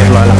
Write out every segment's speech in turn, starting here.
เรียบร้อยแล้ว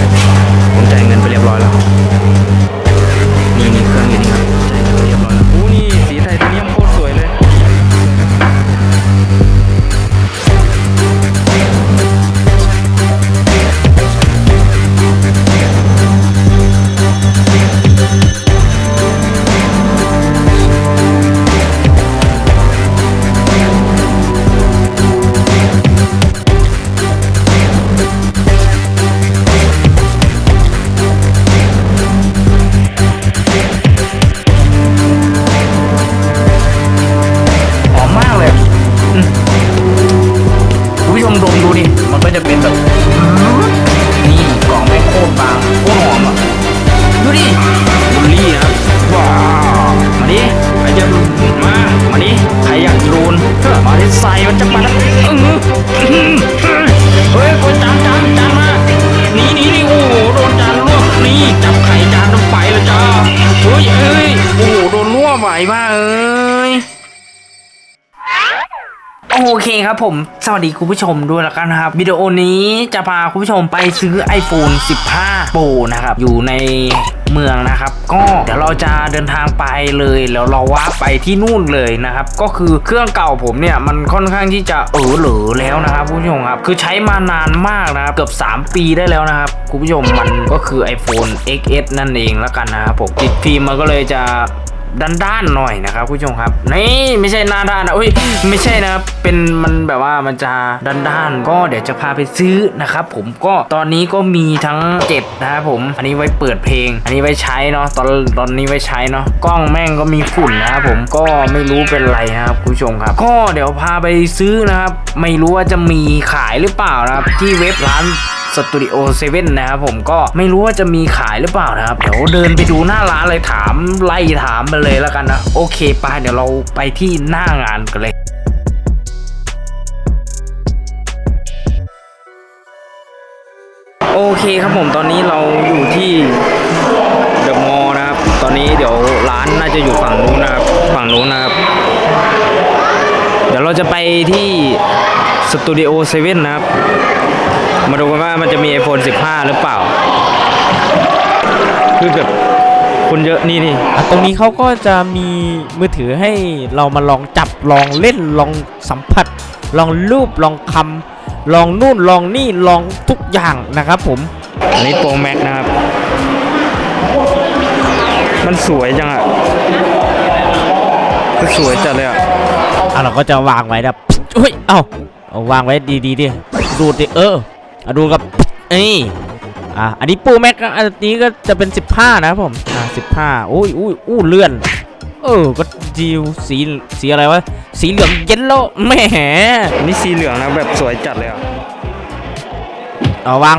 เคครับผม สวัสดีคุณผู้ชมด้วยแล้วกันนะครับ วิดีโอนี้จะพาคุณผู้ชมไปซื้อ iPhone 15 Pro นะครับ อยู่ในเมืองนะครับ ก็เดี๋ยวเราจะเดินทางไปเลยแล้วเราว่าไปที่นู่นเลยนะครับ ก็คือเครื่องเก่าผมเนี่ย มันค่อนข้างที่จะเออเหลือแล้วนะครับคุณผู้ชมครับ คือใช้มานานมากนะครับ เกือบ 3 ปีได้แล้วนะครับคุณผู้ชมมันก็คือ iPhone XS นั่นเองแล้วกันนะครับผมติดฟิล์มมันก็เลยจะ ด้านด้านๆหน่อยนะครับผู้ชมครับนี่ไม่ใช่หน้าด้านนะอุ้ยไม่ใช่นะครับเป็นมันแบบว่ามันจะด้านด้านๆก็เดี๋ยวจะพาไปซื้อนะครับผมก็ตอนนี้ก็มีทั้งเจ็ดนะครับผม อันนี้ไว้เปิดเพลง อันนี้ไว้ใช้เนาะตอนตอนนี้ไว้ใช้เนาะกล้องแม่งก็มีฝุ่นนะครับผมก็ไม่รู้เป็นไรนะครับคุณผู้ชมครับ ก็เดี๋ยวพาไปซื้อนะครับ ไม่รู้ว่าจะมีขายหรือเปล่านะครับที่เว็บร้านสตูดิโอเซเว่นนะครับผมก็ไม่รู้ว่าจะมีขายหรือเปล่านะครับ เดี๋ยวเดินไปดูหน้าร้านเลยถามไล่ถามไปเลยแล้วกันนะ โอเคไปเดี๋ยวเราไปที่หน้างานกันเลยโอเคครับผมตอนนี้เราอยู่ที่เดอะมอลล์นะครับ ตอนนี้เดี๋ยวร้านน่าจะอยู่ฝั่งนู้นนะครับ ฝั่งนู้นนะครับ เดี๋ยวเราจะไปที่สตูดิโอเซเว่นนะครับ มาดูกันว่ามันจะมี iPhone 15 หรือเปล่า คือแบบคนเยอะนี่นี่อะตรงนี้เขาก็จะมีมือถือให้เรามาลองจับลองเล่นลองสัมผัส ลองรูปลองคำลองนู่นลองนี่ลองทุกอย่างนะครับผมอันนี้โปรแม็กนะครับ มันสวยจังอะคือสวยจัดเลยอะอะเราก็จะวางไว้นะเฮ้ย เอ้าเอาวางไว้ดีดีๆดิดูดิเอออะ ดูกับเอ้ยอะอันนี้ปูแม็กอันนี้ก็จะเป็น 15 นะครับผมอะ15อุ้ยอุ้ยอู้เลื่อน เออก็ดีลสีสีอะไรวะสีเหลืองเย็นโลแหมอันนี้สีเหลืองนะแบบสวยจัดเลยอะเอาวาง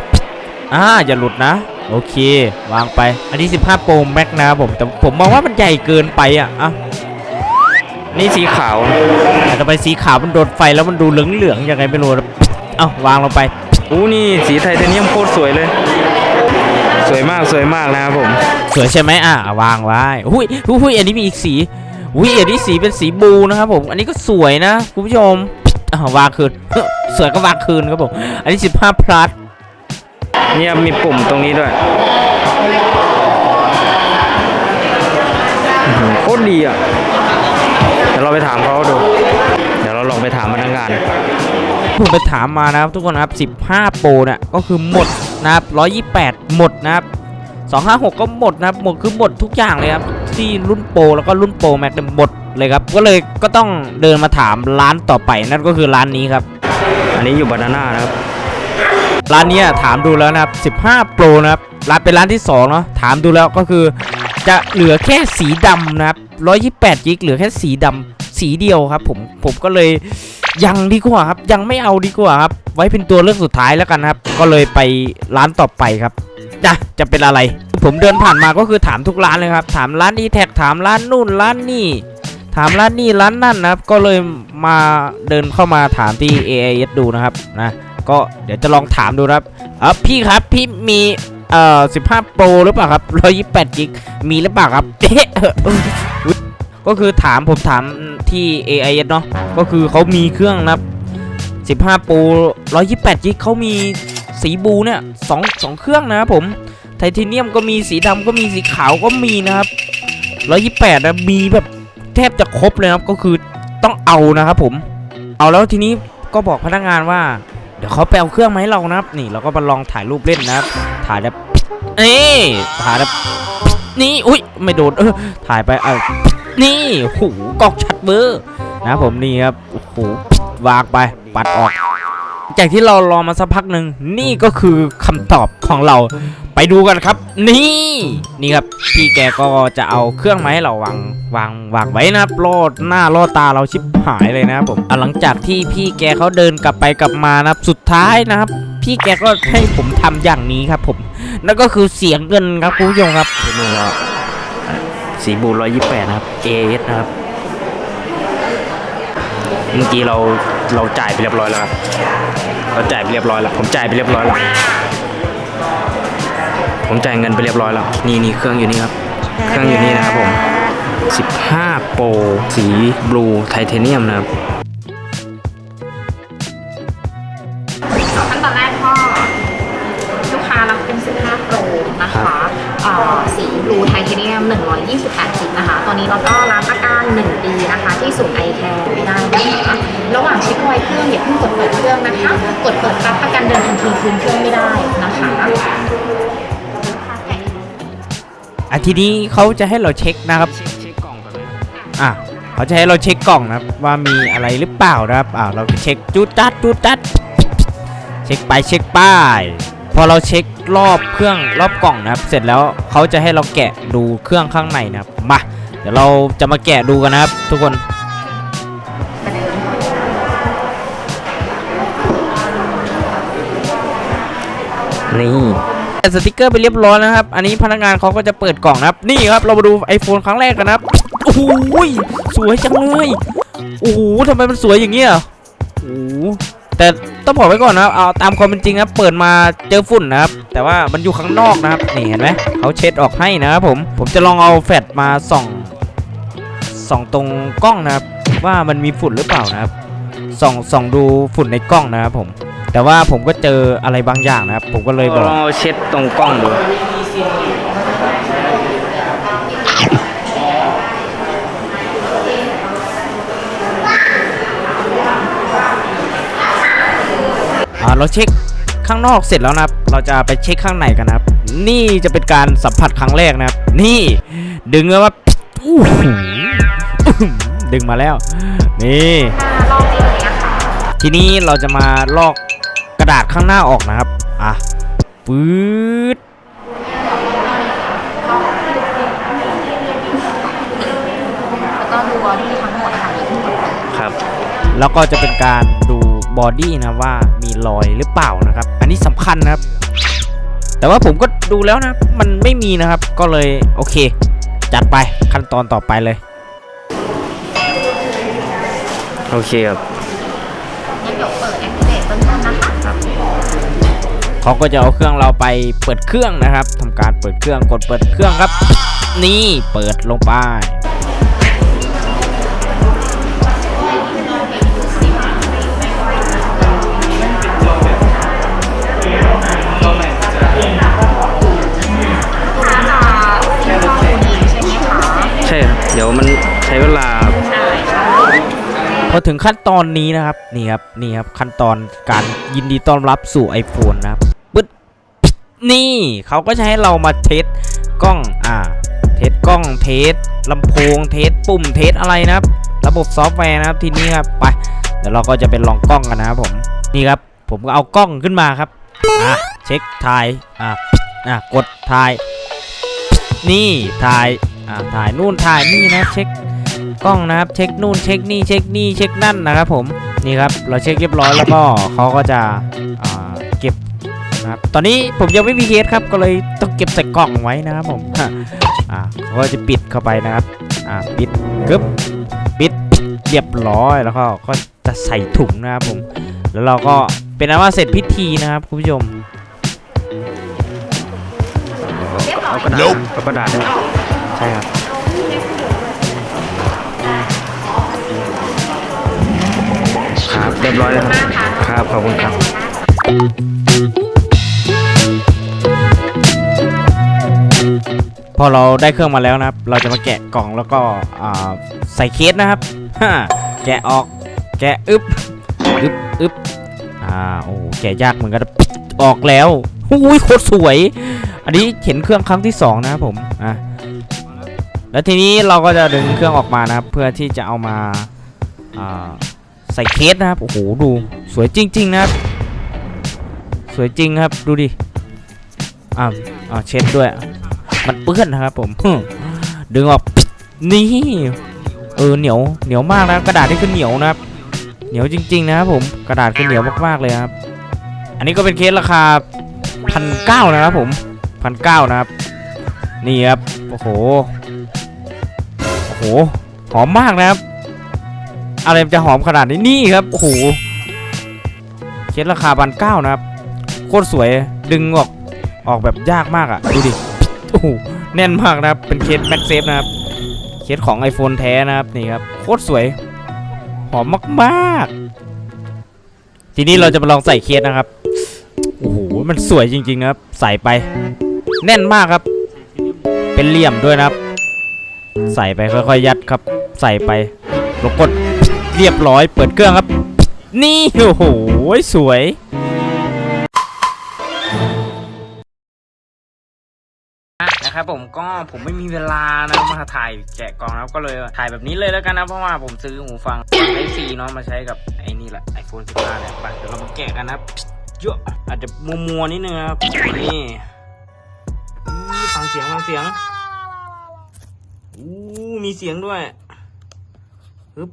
อ่าอย่าหลุดนะ โอเค วางไป อันนี้ 15 Pro Max นะครับผม แต่ผมมองว่ามันใหญ่เกินไปอะอะนี่สีขาวแต่ทำไมสีขาวมันโดนไฟแล้วมันดูเหลืองๆยังไงไม่รู้นะเอ้าวางลงไป อู้นี่สีไทเทเนียมโคตรสวยเลย สวยมากสวยมากนะครับผม สวยใช่ไหมอะวางไว้หุ้ยหุ้ยอันนี้มีอีกสีหุ้ยอันนี้สีเป็นสีบลูนะครับผม อันนี้ก็สวยนะคุณผู้ชมอ่าวางคืนสวยก็วางคืนครับผม อันนี้ 15 plus เนี่ยมีปุ่มตรงนี้ด้วยอื้อหือโคตรดีอะเดี๋ยวเราไปถามเขาดูเดี๋ ผมไปถามมานะครับทุกคนครับ15 โปรเนี่ยก็คือหมดนะครับ128 หมดนะครับ256 ก็หมดนะครับหมดคือหมดทุกอย่างเลยครับที่รุ่นโปรแล้วก็รุ่นโปรแม็กเนี่ยหมดเลยครับก็เลยก็ต้องเดินมาถามร้านต่อไปนั่นก็คือร้านนี้ครับ อันนี้อยู่บานาน่านะครับร้านเนี้ยถามดูแล้วนะครับ15 โปรนะครับร้านเป็นร้านที่2เนาะถามดูแล้วก็คือจะเหลือแค่สีดำนะครับ128กิกเหลือแค่สีดำสีเดียวครับผมผมก็เลย ยังดีกว่าครับ ยังไม่เอาดีกว่าครับ ไว้เป็นตัวเลือกสุดท้ายแล้วกันครับ ก็เลยไปร้านต่อไปครับจะจะเป็นอะไร ผมเดินผ่านมาก็คือถามทุกร้านเลยครับ ถามร้านดีแท็กถามร้านนู่นร้านนี่ ถามร้านนี่ร้านนั่นนะครับ ก็เลยมาเดินเข้ามาถามที่ AIS ดูนะครับนะ ก็เดี๋ยวจะลองถามดูครับเออพี่ครับพี่มีเอ่อ15โปรหรือเปล่าครับ128กิกมีหรือเปล่าครับเอ๊ะ ก็คือถามผมถามที่ AIS เนาะก็คือเขามีเครื่องนะครับ 15ปร128 กิกเขามีสีบูเนี่ยสองสองเครื่องนะครับผมไทเทเนียมก็มีสีดำก็มีสีขาวก็มีนะครับร้อยี่แปดนะมีแบบแทบจะครบเลยนะครับก็คือต้องเอานะครับผม เอาแล้วทีนี้ก็บอกพนักงานว่า เดี๋ยวเขาไปเอาเครื่องมาให้เรานะครับ นี่เราก็มาลองถ่ายรูปเล่นนะครับ ถ่ายแบบเอ้ถ่ายแบบนี่อุ้ยไม่โดนเออถ่ายไปเออ นี่หูกอกชัดเบอร์นะผมนี่ครับโอ้โหวางไปปัดออกจากที่เรารอมาสักพักหนึ่งนี่ก็คือคำตอบของเราไปดูกันครับ นี่นี่ครับพี่แกก็จะเอาเครื่องมาให้เราวางวางวางไว้นะครับโลดหน้าโลดตาเราชิบหายเลยนะครับผมหลังจากที่พี่แกเขาเดินกลับไปกลับมานะครับสุดท้ายนะครับ พี่แกก็ให้ผมทำอย่างนี้ครับผมนั่นก็คือเสียงเงินครับคุณผู้ชมครับ สีบูร้อยยี่แปดนะครับ AS นะครับ เมื่อกี้เราเราจ่ายไปเรียบร้อยแล้วครับเราจ่ายไปเรียบร้อยแล้วผมจ่ายไปเรียบร้อยแล้วผมจ่ายเงินไปเรียบร้อยแล้วนี่นี่เครื่องอยู่นี่ครับ เครื่องอยู่นี่นะครับผม 15 โปรสีบลูไทเทเนียมนะครับ สีบลูไทเทเนียม 128จิกนะคะ ตอนนี้เราก็รับประกัน1ปีนะคะ ที่ศูนย์ไอแคร์ไม่ได้นะคะระหว่างเช็คไวเครื่องอย่าเพิ่งกดเปิดเครื่องนะคะ กดเปิดรับประกันเดินทันทีคืนเครื่องไม่ได้นะคะอะทีนี้เขาจะให้เราเช็คนะครับเช็คกล่องก่อนอะเขาจะให้เราเช็คกล่องนะครับว่ามีอะไรหรือเปล่านะครับอ่าเราเช็คจูดจัดจูดจัด เช็คไปเช็คไป้ายพอเราเช็ค รอบเครื่องรอบกล่องนะครับ เสร็จแล้วเขาจะให้เราแกะดูเครื่องข้างในนะครับมาเดี๋ยวเราจะมาแกะดูกันนะครับ ทุกคนนี่แกะสติกเกอร์ไปเรียบร้อยแล้วนะครับ อันนี้พนักงานเขาก็จะเปิดกล่องนะครับ นี่ครับเรามาดู iPhone ครั้งแรกกันนะครับ โอ้โหสวยจังเลย โอ้โหทำไมมันสวยอย่างเงี้ยโอ้ แต่ต้องบอกไว้ก่อนนะเอาตามความเป็นจริงนะเปิดมาเจอฝุ่นนะครับ แต่ว่ามันอยู่ข้างนอกนะครับนี่เห็นไหมเขาเช็ดออกให้นะครับผมผมจะลองเอาแฟลชมาส่องส่องตรงกล้องนะครับ ว่ามันมีฝุ่นหรือเปล่านะครับส่องส่องดูฝุ่นในกล้องนะครับผม แต่ว่าผมก็เจออะไรบางอย่างนะครับ ผมก็เลยบอก ลองเอาเช็ดตรงกล้องดู อ่าเราเช็คข้างนอกเสร็จแล้วนะครับ เราจะไปเช็คข้างในกันนะครับ นี่จะเป็นการสัมผัสครั้งแรกนะครับ นี่ดึงแล้วว่าอู้หูดึงมาแล้ว นี่ลองนี้เลยนะคะทีนี้เราจะมาลอกกระดาษข้างหน้าออกนะครับ อะปื๊ดแล้วก็ดูบอดี้ทั้งหมดค่ะอย่าเพิ่งกดเปิดครับแล้วก็จะเป็นการดู บอดี้นะว่ามีรอยหรือเปล่านะครับ อันนี้สำคัญนะครับ แต่ว่าผมก็ดูแล้วนะ มันไม่มีนะครับ ก็เลยโอเค จัดไปขั้นตอนต่อไปเลย โอเคครับงั้นเดี๋ยวเปิดแอคทีเวตเบื้องต้นนะคะเขาก็จะเอาเครื่องเราไปเปิดเครื่องนะครับทำการเปิดเครื่องกดเปิดเครื่องครับ นี่เปิดลงไป พอถึงขั้นตอนนี้นะครับนี่ครับนี่ครับขั้นตอนการยินดีต้อนรับสู่ iPhone นะครับปึ๊ดนี่เขาก็จะให้เรามาเทสกล้องอ่าเทสกล้องเทสลำโพงเทสปุ่มเทสอะไรนะครับ ระบบซอฟต์แวร์นะครับทีนี้ครับไปเดี๋ยวเราก็จะเป็นลองกล้องกันนะครับผมนี่ครับผมก็เอากล้องขึ้นมาครับอะเช็คถ่ายอะอะกดถ่าย นี่ถ่ายอ่าถ่ายนู่นถ่ายนี่นะเช็ค กล้องนะครับเช็คนู่นเช็คนี่เช็คนี่เช็คนั่นนะครับผมนี่ครับเราเช็คเรียบร้อยแล้วก็เขาก็จะอ่าเก็บนะครับตอนนี้ผมยังไม่มีเคสครับก็เลยต้องเก็บใส่กล่องไว้นะครับผมอ่าเขาก็จะปิดเข้าไปนะครับอ่าปิดกึ๊บปิดเรียบร้อยแล้วก็ก็จะใส่ถุงนะครับผมแล้วเราก็เป็นอันว่าเสร็จพิธีนะครับคุณผู้ชมเรียบร้อยเอากระดาษเอากระดาษด้วยใช่ครับ ครับ เรียบร้อยแล้วครับครับ ขอบคุณครับพอเราได้เครื่องมาแล้วนะครับ เราจะมาแกะกล่องแล้วก็ใส่เคสนะครับแกะออก แกะอึบอึบอึบอ่าโอ้แกะยากเหมือนกันออกแล้วหูยโคตรสวย อันนี้เห็นเครื่องครั้งที่ 2 นะครับผมอะแล้วทีนี้เราก็จะดึงเครื่องออกมานะครับ เพื่อที่จะเอามาอ่า ใส่เคสนะครับ โอ้โห ดูสวยจริง ๆ นะครับ สวยจริงครับ ดูดิ อ้าวอ้าวเช็ดด้วย มันเปื้อนนะครับผม ดึงออก นี่ เออ เหนียว เหนียวมากนะกระดาษนี่คือเหนียวนะครับ เหนียวจริง ๆ นะครับผม กระดาษคือเหนียวมากๆเลยครับ อันนี้ก็เป็นเคสราคาพันเก้านะครับผมพันเก้านะครับ นี่ครับ โอ้โห โอ้โห หอมมากนะครับ อะไรมันจะหอมขนาดนี้นี่ครับโอ้โหเคสราคาพันเก้านะครับโคตรสวยดึงออกออกแบบยากมากอะ่ะดูดิโอ้โหแน่นมากนะครับเป็นเคสแบ็กเซฟนะครับเคสของ iPhone แท้นะครับนี่ครับโคตรสวยหอมมากๆ ทีนี้เราจะมาลองใส่เคสนะครับโอ้โหมันสวยจริงๆนะครับ ใส่ไป แน่นมากครับ เป็นเหลี่ยมด้วยนะครับ ใส่ไปค่อยๆยัดครับ ใส่ไปแล้วกด เรียบร้อยเปิดเครื่องครับ นี่โอ้โหสวยนะครับผมก็ผมไม่มีเวลานะมาถ่ายแกะกล่องแล้วก็เลยถ่ายแบบนี้เลยแล้วกันนะเพราะว่าผมซื้อหูฟังไอซีเนาะมาใช้กับไอ้นี่แหละ iPhone 15เนี่ยไปเดี๋ยวเรามาแกะกันนะเยอะอาจจะมัวมัวๆนิดนึงครับนี่ฟังเสียงฟังเสียงอู้มีเสียงด้วยฮึบ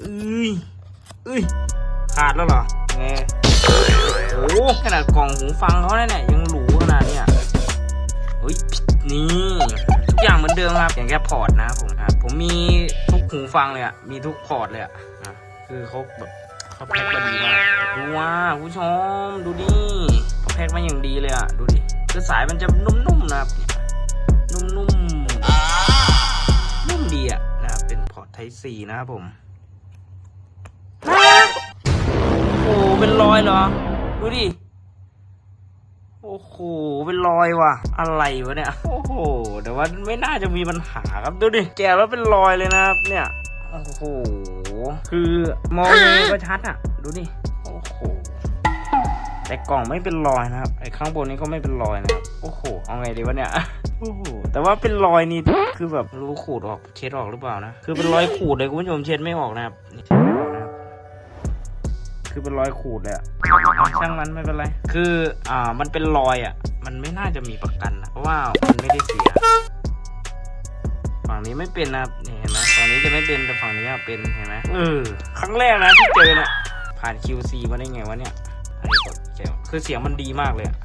เอ้ยเอ้ยขาดแล้วเหรอไงโอ้โหขนาดกล่องหูฟังเขาเนี่ยยังหรูขนาดเนี้ยเฮ้ยนี่ทุกอย่างเหมือนเดิมครับอย่างแค่พอร์ตนะครับผมอะผมมีทุกหูฟังเลยอะมีทุกพอร์ตเลยอะอะคือเขาแบบเขาแพ็คมาดีมากดูว่าผู้ชมดูดิเขาแพ็คมาอย่างดีเลยอะดูดิคือสายมันจะนุ่มๆนะครับเนี่ยนุ่มๆนุ่มดีอะนะครับเป็นพอร์ตไทซีนะครับผม โหเป็นรอยเหรอ ดูดิ โอ้โห เป็นรอยว่ะ อะไรวะเนี่ย โอ้โห แต่ว่าไม่น่าจะมีปัญหาครับ ดูดิ แกแล้วเป็นรอยเลยนะครับเนี่ย โอ้โห คือมองยังไงก็ชัดอะ ดูดิ โอ้โห แต่กล่องไม่เป็นรอยนะครับ ไอ้ข้างบนนี้ก็ไม่เป็นรอยนะครับ โอ้โห เอาไงดีวะเนี่ยโอ้โห แต่ว่าเป็นรอยนี่ คือแบบรู้ขูดออก เช็ดออกหรือเปล่านะ คือเป็นรอยขูดเลยคุณผู้ชมเช็ดไม่ออกนะครับ ครับคือเป็นรอยขูดเลยอะเอาช่างมันไม่เป็นไร คืออ่ามันเป็นรอยอะมันไม่น่าจะมีประกันนะเพราะว่ามันไม่ได้เสีย ฝั่งนี้ไม่เป็นนะครับนี่เห็นไหมฝั่งนี้จะไม่เป็นแต่ฝั่งนี้อะเป็นเห็นไหมเออครั้งแรกนะที่เจอเนี่ยผ่าน QC มาได้ไงวะเนี่ยอันนี้กดเจลคือเสียงมันดีมากเลยอะ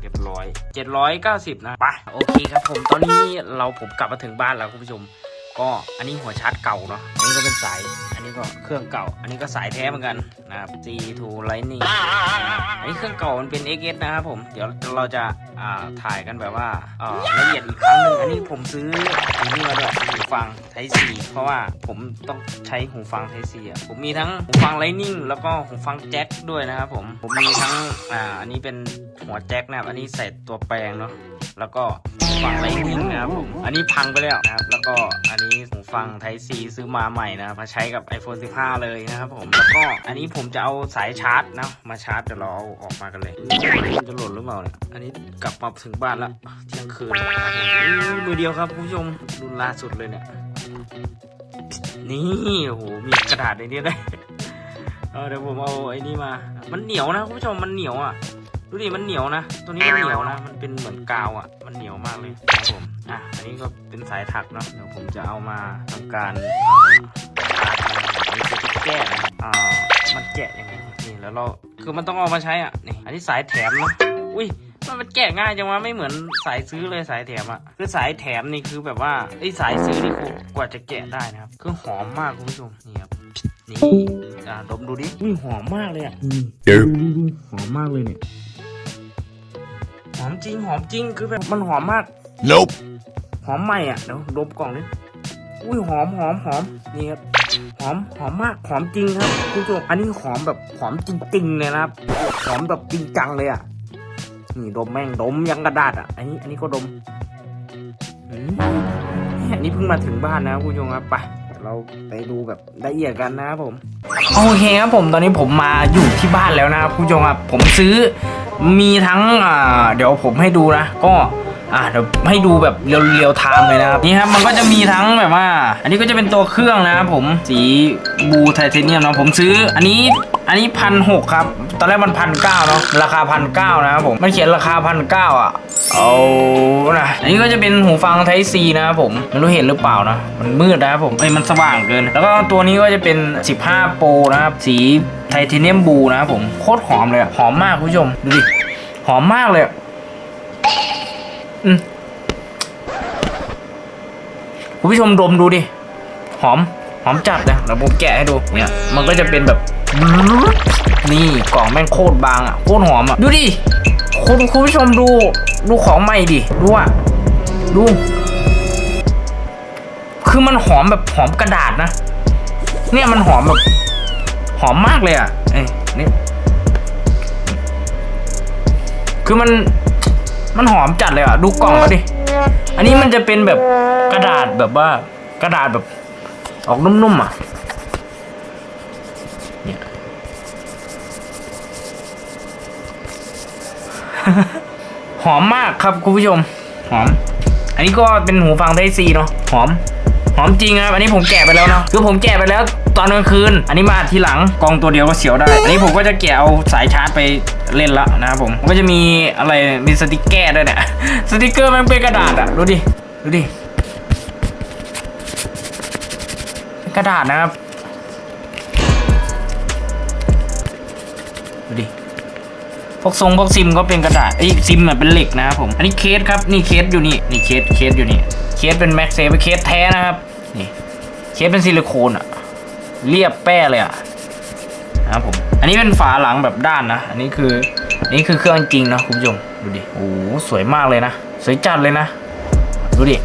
เรียบร้อยเจ็ดร้อยเก้าสิบนะไปโอเคครับผมตอนนี้เราผมกลับมาถึงบ้านแล้วคุณผู้ชม ก็อันนี้หัวชาร์จเก่าเนาะอันนี้ก็เป็นสายอั นนี้ก็เครื่องเก่า อันนี้ก็สายแท้เหมือนกันนะครับ G2 Lightning อันนี้เครื่องเก่ามันเป็น XS นะครับผม เดี๋ยวเราจะอ่าถ่ายกันแบบว่าเอ่อละเอียดอีกครั้งหนึ่งอันนี้ผมซื้ออันนี้มาด้วยหูฟัง Type C เพราะว่าผมต้องใช้หูฟัง Type C อะผมมีทั้งหูฟัง Lightning แล้วก็หูฟังแจ็คด้วยนะครับผม ผมมีทั้งอ่าอันนี้เป็นหัวแจ็คนะครับ อันนี้ใส่ตัวแปลงเนาะแล้วก็หูฟังไลท์นิ่งนะครับผม อันนี้พังไปแล้วนะครับ แล้วก็อันนี้หูฟังไทซีซื้อมาใหม่นะครับมาใช้กับ iPhone 15 เลยนะครับผม แล้วก็อันนี้ผมจะเอาสายชาร์จนะมาชาร์จเดี๋ยวเราเอาออกมากันเลยมันจะหล่นหรือเปล่าเนี่ย อันนี้กลับมาถึงบ้านแล้วเที่ยงคืนมือเดียวครับคุณผู้ชมรุ่นล่าสุดเลยเนี่ย นี่โอ้โหมีกระดาษในนี้ด้วยเดี๋ยวผมเอาไอ้นี่มา มันเหนียวนะคุณผู้ชมมันเหนียวอะดูดิมันเหนียวนะ ตัวนี้มันเหนียวนะ มันเป็นเหมือนกาวอะ มันเหนียวมากเลยครับผม อะ อันนี้ก็เป็นสายถักเนาะ เดี๋ยวผมจะเอามาทำการ แก้นะอ่ามันแกะยังไงนี่แล้วเราคือมันต้องเอามาใช้อะนี่อันนี้สายแถมเนาะอุ้ยมันมันแกะง่ายจังวะไม่เหมือนสายซื้อเลยสายแถมอะคือสายแถมนี่คือแบบว่าไอ้สายซื้อนี่กว่าจะแกะได้นะครับคือหอมมากคุณผู้ชมนี่ครับนี่อ่าดมดูดิอุ้ยหอมมากเลยอะหอมมากเลยเนี่ยหอมจริงหอมจริงคือแบบมันหอมมาก Nope. หอมใหม่อะเดี๋ยวดมกล่องนี้ อุ้ยหอมหอมหอมนี่ครับหอมหอมมากหอมจริงครับคุณผู้ชมอันนี้หอมแบบหอมจริงๆเลยนะครับหอมแบบจริงจังเลยอะนี่ดมแม่งดมยังกระดาษอะอันนี้อันนี้ก็ดมนี่นี่เพิ่งมาถึงบ้านนะครับคุณผู้ชมครับไปเราไปดูแบบละเอียดกันนะครับผมโอเคครับผมตอนนี้ผมมาอยู่ที่บ้านแล้วนะครับคุณผู้ชมครับผมซื้อมีทั้งเดี๋ยวผมให้ดูนะก็ อ่าเดี๋ยวให้ดูแบบเรียวๆไทม์เลยนะครับนี่ครับมันก็จะมีทั้งแบบว่า อันนี้ก็จะเป็นตัวเครื่องนะครับผมสีบูไทเทเนียมเนาะผมซื้อ อันนี้อันนี้พันหกครับ ตอนแรกมันพันเก้าเนาะราคาพันเก้านะครับผมมันเขียนราคาพันเก้าอะเอานะอันนี้ก็จะเป็นหูฟัง Type C นะครับผมไม่รู้เห็นหรือเปล่านะ มันมืดนะครับผมเอ้ยมันสว่างเกิน แล้วก็ตัวนี้ก็จะเป็น 15 Pro นะครับ สีไทเทเนียมบูนะครับผมโคตรหอมเลยหอมมากคุณผู้ชมดูดิหอมมากเลย คุณผู้ชมดมดูดิ หอม หอมจัดนะเดี๋ยวผมแกะให้ดู เนี่ย มันก็จะเป็นแบบ นี่กล่องแม่งโคตรบางอะ โคตรหอมอะ ดูดิ คุณคุณผู้ชมดู ดูของใหม่ดิ ดูอะ ดู คือมันหอมแบบหอมกระดาษนะ เนี่ยมันหอมแบบ หอมมากเลยอะ เอ้ยนี่ คือมัน มันหอมจัดเลยอะ ดูกล่องเขาดิ อันนี้มันจะเป็นแบบกระดาษแบบว่ากระดาษแบบ ออกนุ่มๆอะ เนี่ย หอมมากครับคุณผู้ชม หอม อันนี้ก็เป็นหูฟังไทซีเนาะ หอม หอมจริงครับ อันนี้ผมแกะไปแล้วเนาะ คือผมแกะไปแล้วตอนกลางคืน อันนี้มาทีหลังกองตัวเดียวก็เสียวได้ อันนี้ผมก็จะแกะเอาสายชาร์จไปเล่นละนะครับผมก็จะมีอะไร มีสติกเกอร์ด้วยเนี่ย สติกเกอร์มันเป็นกระดาษอะดูดิ ดูดิ กระดาษนะครับ ดูดิพวกทรงพวกซิมก็เป็นกระดาษไอ้ซิมอะเป็นเหล็กนะครับผม อันนี้เคสครับ นี่เคสอยู่นี่ นี่เคส เคสอยู่นี่ เคสเป็นแม็กเซฟเคสแท้นะครับ เคสเป็นซิลิโคนอะเรียบแป้เลยอะนะครับผม อันนี้เป็นฝาหลังแบบด้านนะ อันนี้คืออันนี้คือเครื่องจริงนะคุณผู้ชมดูดิโอ้โหสวยมากเลยนะ สวยจัดเลยนะ ดูดิ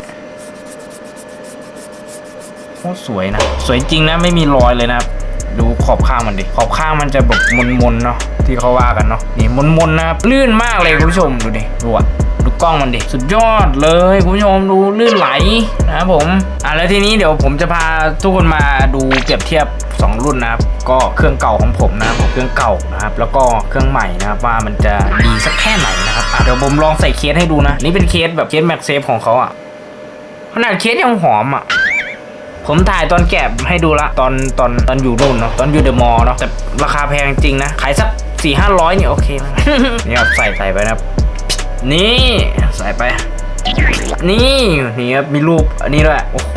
โคตรสวยนะ สวยจริงนะไม่มีรอยเลยนะครับดูขอบข้างมันดิ ขอบข้างมันจะแบบมนๆเนาะที่เขาว่ากันเนาะนี่มนๆนะครับลื่นมากเลยคุณผู้ชมดูดิดูอะดู กล้องมันดิสุดยอดเลยคุณผู้ชมดูลื่นไหลนะครับผมอะแล้วทีนี้เดี๋ยวผมจะพาทุกคนมาดูเปรียบเทียบ 2 รุ่นนะครับก็เครื่องเก่าของผมนะครับเครื่องเก่านะครับแล้วก็เครื่องใหม่นะครับว่ามันจะดีสักแค่ไหนนะครับอะเดี๋ยวผมลองใส่เคสให้ดูนะนี่เป็นเคสแบบเคสแม็กเซฟของเขาอะขนาดเคสยังหอมอะผมถ่ายตอนแกะให้ดูละตอนตอนตอนอยู่นู่นเนาะตอนอยู่เดอะมอลล์เนาะแต่ราคาแพงจริงนะ ขายสักสี่ห้าร้อยเนี่ยโอเคนะนี่ครับใส่ใส่ไปนะครับ นี่ใส่ไป นี่นี่ครับมีรูปอันนี้ด้วยโอ้โห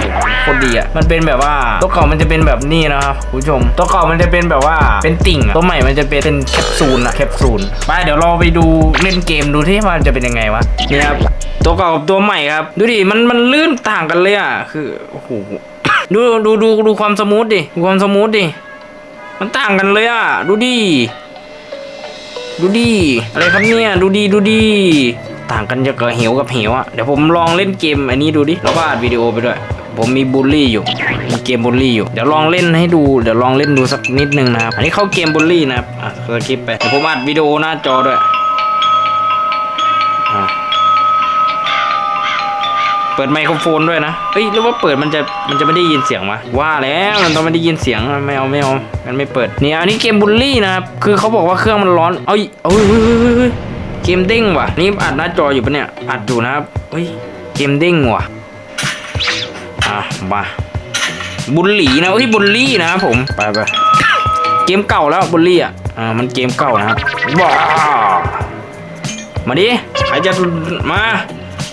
โคตรดีอะมันเป็นแบบว่าตัวเก่ามันจะเป็นแบบนี้นะครับคุณผู้ชมตัวเก่ามันจะเป็นแบบว่าเป็นติ่งอะตัวใหม่มันจะเป็นเป็นแคปซูลอะแคปซูลไปเดี๋ยวเราไปดูเล่นเกมดูที่มันจะเป็นยังไงวะนี่ครับตัวเก่ากับตัวใหม่ครับ ดูดิมันมันลื่นต่างกันเลยอะคือโอ้โหดูดูดูดูความสมูทดิดูความสมูทดิมันต่างกันเลยอะ ดูดิ ดูดิอะไรครับเนี่ย ดูดีดูดีต่างกันจะกับเหวกับเหวอะ เดี๋ยวผมลองเล่นเกมอันนี้ดูดิแล้วก็อัดวิดีโอไปด้วย ผมมีบูลลี่อยู่ มีเกมบูลลี่อยู่ เดี๋ยวลองเล่นให้ดู เดี๋ยวลองเล่นดูสักนิดนึงนะครับ อันนี้เข้าเกมบูลลี่นะครับ อะสคริปไป เดี๋ยวผมอัดวิดีโอหน้าจอด้วย อะ เปิดไมโครโฟนด้วยนะเฮ้ยหรือว่าเปิดมันจะมันจะไม่ได้ยินเสียงวะว่าแล้วมันต้องไม่ได้ยินเสียงไม่เอาไม่เอามันไม่เปิดเนี่ยอันนี้เกมบูลลี่นะครับคือเขาบอกว่าเครื่องมันร้อนเอ้ยเอ้ยเฮ้ยเฮ้ยเฮ้ยเกมเด้งว่ะนี่อัดหน้าจออยู่ปะเนี่ยอัดอยู่นะครับเฮ้ยเกมเด้งว่ะอะมาบุลลี่นะเฮ้ยบุลลี่นะครับผมไปไปเกมเก่าแล้วบุลลี่อะอ่ามันเกมเก่านะครับว้ามาดิใครจะมา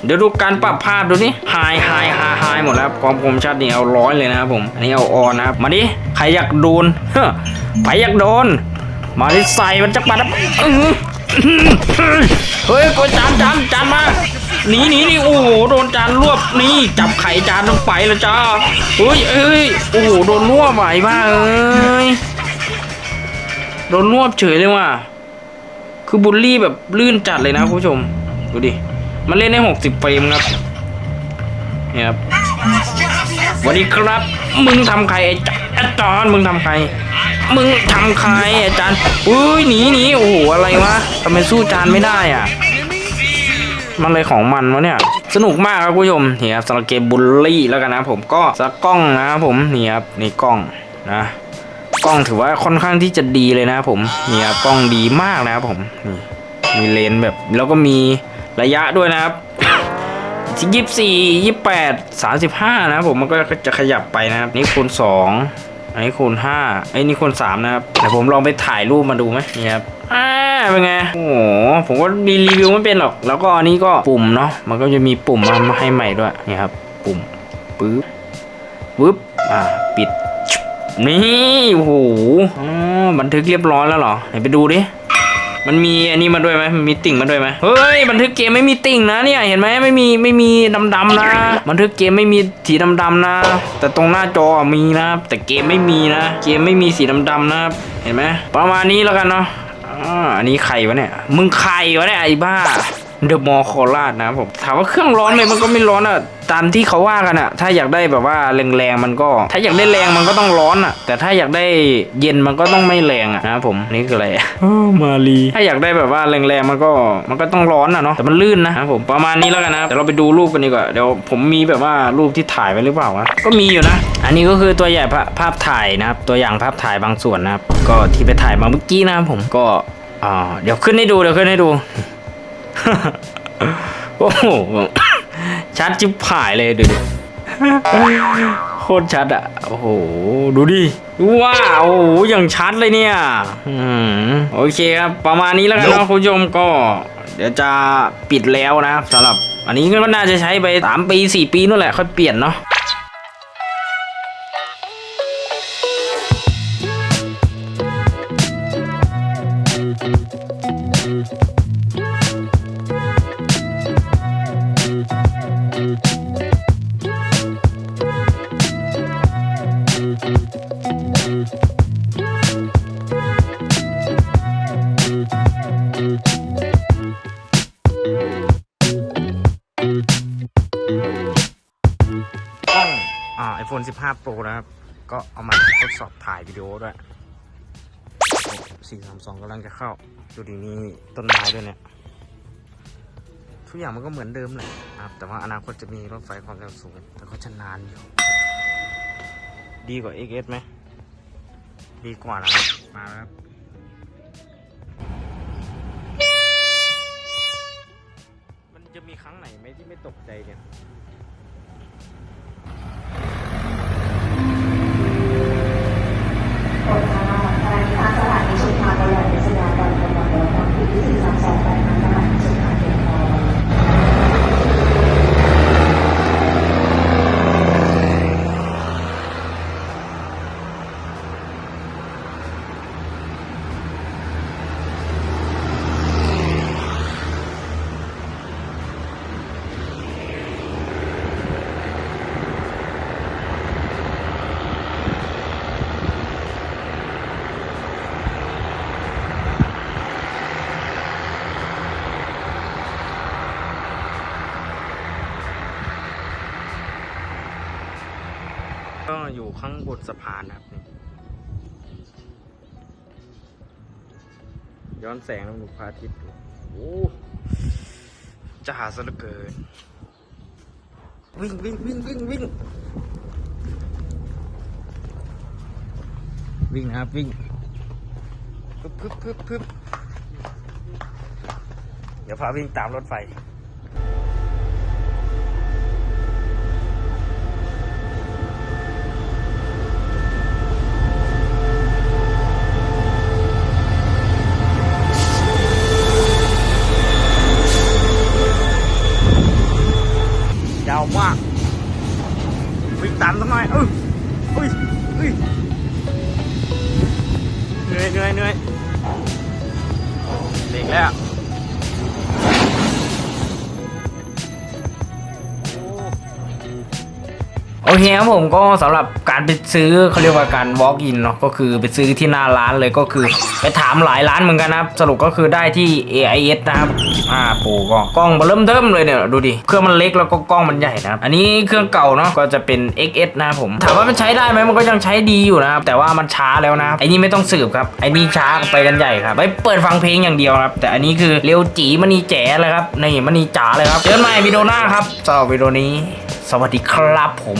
เดี๋ยวดูการปรับภาพดูนี่ไฮไฮไฮไฮหมดแล้วครับความคมชัดนี่เอาร้อยเลยนะครับผม อันนี้เอาออนนะครับ มาดิ ใครอยากโดนเฮ้อใครอยากโดน มาดิใส่มันจะปัดนะเฮ้ยกดจานจานจานมาหนีหนีนี่โอ้โหโดนจานรวบนี่จับไข่จานต้องไปแล้วจ้าเฮ้ยเอ้ยโอ้โหโดนรวบไหวบ้าเอ้ยโดนรวบเฉยเลยว่ะคือบูลลี่แบบลื่นจัดเลยนะคุณผู้ชมดูดิ มันเล่นได้หกสิบเฟรมครับเนี่ยครับสวัสดีครับ มึงทำใครไอ้จอาจารย์มึงทำใคร มึงทำใครอาจารย์อุ้ยหนีหนีโอ้โหอะไรวะทำไมสู้จานไม่ได้อะ มันอะไรของมันวะเนี่ยสนุกมากครับคุณผู้ชมนี่ครับสำหรับเกมบุลลี่แล้วกันนะผมก็สักกล้องนะครับผมนี่ครับนี่กล้องนะกล้องถือว่าค่อนข้างที่จะดีเลยนะผมนี่ครับกล้องดีมากนะครับผมนี่มีเลนแบบแล้วก็มี ระยะด้วยนะครับยี่สิบสี่ยี่แปดสามสิบห้านะครับผมมันก็จะขยับไปนะครับ นี่คูณสองอันนี้คูณห้าไอ้นี่คูณสามนะครับเดี๋ยวผมลองไปถ่ายรูปมาดูไหมนี่ครับอ่าเป็นไงโอ้โหผมก็รีรีวิวไม่เป็นหรอก แล้วก็อันนี้ก็ปุ่มเนาะมันก็จะมีปุ่มมาให้ใหม่ด้วยนี่ครับ ปุ่มปึ๊บปึ๊บอ่าปิดนี่โอ้โหบันทึกเรียบร้อยแล้วเหรอไหนไปดูดิ มันมีอันนี้มาด้วยไหมมันมีติ่งมาด้วยไหมเฮ้ยบันทึกเกมไม่มีติ่งนะเนี่ยเห็นไหมไม่มีไม่มีดำๆนะ บันทึกเกมไม่มีสีดำๆนะ แต่ตรงหน้าจอมีนะ แต่เกมไม่มีนะ เกมไม่มีสีดำๆนะ เห็นไหมประมาณนี้แล้วกันเนาะอ่าอันนี้ใครวะเนี่ยมึงใครวะเนี่ยไอ้บ้า เดอะมอลโคราชนะครับผมถามว่าเครื่องร้อนไหมมันก็ไม่ร้อนอะตามที่เขาว่ากันอะถ้าอยากได้แบบว่าแรงๆมันก็ ถ้าอยากได้แรงมันก็ต้องร้อนอะแต่ถ้าอยากได้เย็นมันก็ต้องไม่แรงอะนะครับผมนี่คืออะไรมาลีถ้าอยากได้แบบว่าแรงๆมันก็มันก็ต้องร้อนอะเนาะแต่มันลื่นนะครับผมประมาณนี้แล้วกันนะครับเดี๋ยวเราไปดูรูปกันดีกว่าเดี๋ยวผมมีแบบว่ารูปที่ถ่ายไว้หรือเปล่าวะก็มีอยู่นะ อันนี้ก็คือตัวใหญ่ภาภาพถ่ายนะครับตัวอย่างภาพถ่ายบางส่วนนะครับก็ที่ไปถ่ายมาเมื่อกี้นะครับผมก็อ่าเดี๋ยวขึ้นให้ดูเดี๋ยวขึ้นให้ดู โอ้โหชัดจิบผายเลยดูดิโคตรชัดอะ โอ้โห ดูดิ ว้าว โอ้โหอย่างชัดเลยเนี่ยอืมโอเคครับ ประมาณนี้แล้วกันนะคุณผู้ชมก็ เดี๋ยวจะปิดแล้วนะครับสำหรับ อันนี้ก็น่าจะใช้ไป 3 ปี 4 ปีนู่นแหละ ค่อยเปลี่ยนเนาะ iPhone 15 Pro นะครับ ก็เอามาทดสอบถ่ายวิดีโอด้วย4 3 2กำลังจะเข้า ดูดีนี่ต้นไม้ด้วยเนี่ย ทุกอย่างมันก็เหมือนเดิมแหละครับ แต่ว่าอนาคตจะมีรถไฟความเร็วสูง แต่ก็จะนานอยู่ ดีกว่า XS ไหม ดีกว่านะครับ มาครับมันจะมีครั้งไหนไหมที่ไม่ตกใจเนี่ย นสะพานนะครับ ย้อนแสงล้วดูพระอาทิตย์โอ้จะหาซะเหลือเกิน วิ่งวิ่งวิ่งวิ่งวิ่งวิ่งนะครับวิ่งพึบพึบพึบพึบเดี๋ยวพาวิ่งตามรถไฟ ตามสักหน่อยเอออุ้ยอุ้ยเหนื่อยเหนื่อยเหนื่อยเด็กแล้ว โอเคครับผมก็สำหรับการไปซื้อเขาเรียกว่าการ walk in เนาะก็คือไปซื้อที่หน้าร้านเลยก็คือไปถามหลายร้านเหมือนกันนะครับ สรุปก็คือได้ที่ AIS นะครับ15 Pro ก็กล้องมาเริ่มเทิมเลยเนี่ยดูดิเครื่องมันเล็กแล้วก็กล้องมันใหญ่นะครับอันนี้เครื่องเก่าเนาะก็จะเป็น XS นะครับผมถามว่ามันใช้ได้ไหมมันก็ยังใช้ดีอยู่นะครับแต่ว่ามันช้าแล้วนะครับไอ้นี่ไม่ต้องสืบครับไอ้นี่ช้าไปกันใหญ่ครับไปเปิดฟังเพลงอย่างเดียวครับแต่อันนี้คือเร็วจีมันนีแจ๋เลยครับนี่มันนีจ๋าเลยครับเจอกันใหม่วิดีโอหน้าครับสำหรับวิดีโอนี้ สวัสดีครับผม